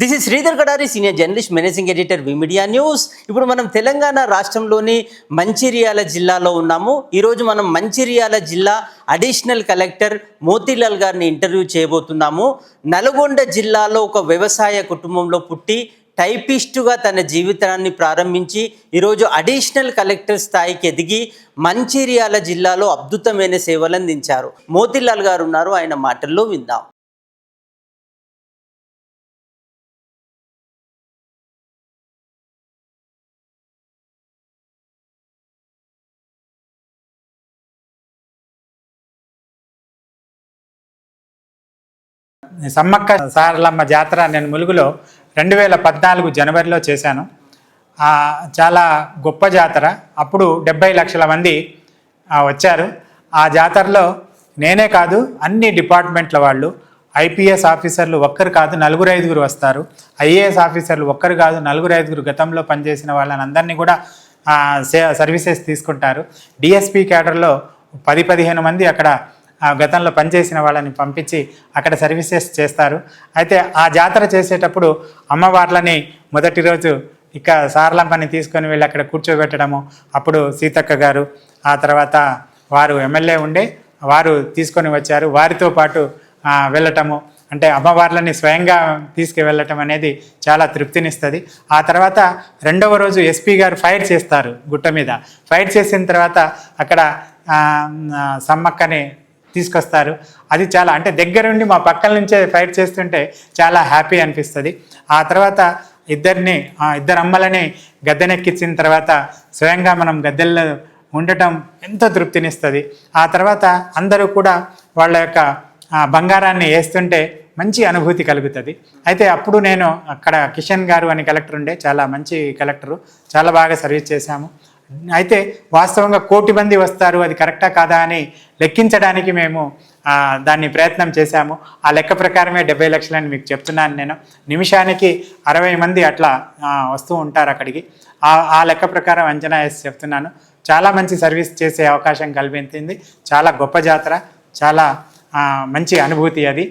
This is Sridhar Kadari senior journalist managing editor media news ఇప్పుడు మనం తెలంగాణ రాష్ట్రంలోని మంచిర్యాల జిల్లాలో ఉన్నాము. ఈరోజు మనం మంచిర్యాల జిల్లా అడిషనల్ కలెక్టర్ మోతీలాల్ గారిని ఇంటర్వ్యూ చేయబోతున్నాము. నల్గొండ జిల్లాలో ఒక వ్యవసాయ కుటుంబంలో పుట్టి టైపిస్టుగా తన జీవితాన్ని ప్రారంభించి ఈరోజు అడిషనల్ కలెక్టర్ స్థాయికి ఎదిగి మంచిర్యాల జిల్లాలో అద్భుతమైన సేవలు అందించారు. మోతీలాల్ గారు ఉన్నారు. ఆయన మాటల్లో విందాం. సమ్మక్క సారలమ్మ జాతర నేను ములుగులో రెండు వేల పద్నాలుగు జనవరిలో చేశాను. చాలా గొప్ప జాతర. అప్పుడు డెబ్బై లక్షల మంది వచ్చారు. ఆ జాతరలో నేనే కాదు అన్ని డిపార్ట్మెంట్ల వాళ్ళు ఐపీఎస్ ఆఫీసర్లు ఒక్కరు కాదు నలుగురు ఐదుగురు వస్తారు. ఐఏఎస్ ఆఫీసర్లు ఒక్కరు కాదు నలుగురు ఐదుగురు గతంలో పనిచేసిన వాళ్ళని అందరినీ కూడా సే సర్వీసెస్ తీసుకుంటారు. డిఎస్పీ క్యాడర్లో పది పదిహేను మంది అక్కడ గతంలో పనిచేసిన వాళ్ళని పంపించి అక్కడ సర్వీసెస్ చేస్తారు. అయితే ఆ జాతర చేసేటప్పుడు అమ్మవార్లని మొదటి రోజు ఇక సారలమ్మని తీసుకొని వెళ్ళి అక్కడ కూర్చోబెట్టడము. అప్పుడు సీతక్క గారు ఆ తర్వాత వారు ఎమ్మెల్యే ఉండే వారు తీసుకొని వచ్చారు. వారితో పాటు వెళ్ళటము. అంటే అమ్మవార్లని స్వయంగా తీసుకువెళ్ళటం అనేది చాలా తృప్తినిస్తుంది. ఆ తర్వాత రెండవ రోజు ఎస్పీ గారు ఫైర్ చేస్తారు గుట్ట మీద. ఫైర్ చేసిన తర్వాత అక్కడ సమ్మక్కని తీసుకొస్తారు. అది చాలా అంటే దగ్గరుండి మా పక్కల నుంచే ఫైట్ చేస్తుంటే చాలా హ్యాపీ అనిపిస్తుంది. ఆ తర్వాత ఇద్దరిని ఆ ఇద్దరు అమ్మలని గద్దెనెక్కించిన తర్వాత స్వయంగా మనం గద్దెల్లో ఉండటం ఎంతో తృప్తినిస్తుంది. ఆ తర్వాత అందరూ కూడా వాళ్ళ యొక్క బంగారాన్ని వేస్తుంటే మంచి అనుభూతి కలుగుతుంది. అయితే అప్పుడు నేను అక్కడ కిషన్ గారు అని కలెక్టర్ ఉండే చాలా మంచి కలెక్టరు. చాలా బాగా సర్వీస్ చేశాము. అయితే వాస్తవంగా కోటి మంది వస్తారు అది కరెక్టా కాదా అని లెక్కించడానికి మేము దాన్ని ప్రయత్నం చేశాము. ఆ లెక్క ప్రకారమే డెబ్బై లక్షలని మీకు చెప్తున్నాను నేను. నిమిషానికి అరవై మంది అట్లా వస్తూ ఉంటారు అక్కడికి. ఆ ఆ లెక్క ప్రకారం అంచనా వేసి చెప్తున్నాను. చాలా మంచి సర్వీస్ చేసే అవకాశం కల్పించింది. చాలా గొప్ప జాతర చాలా మంచి అనుభూతి అది.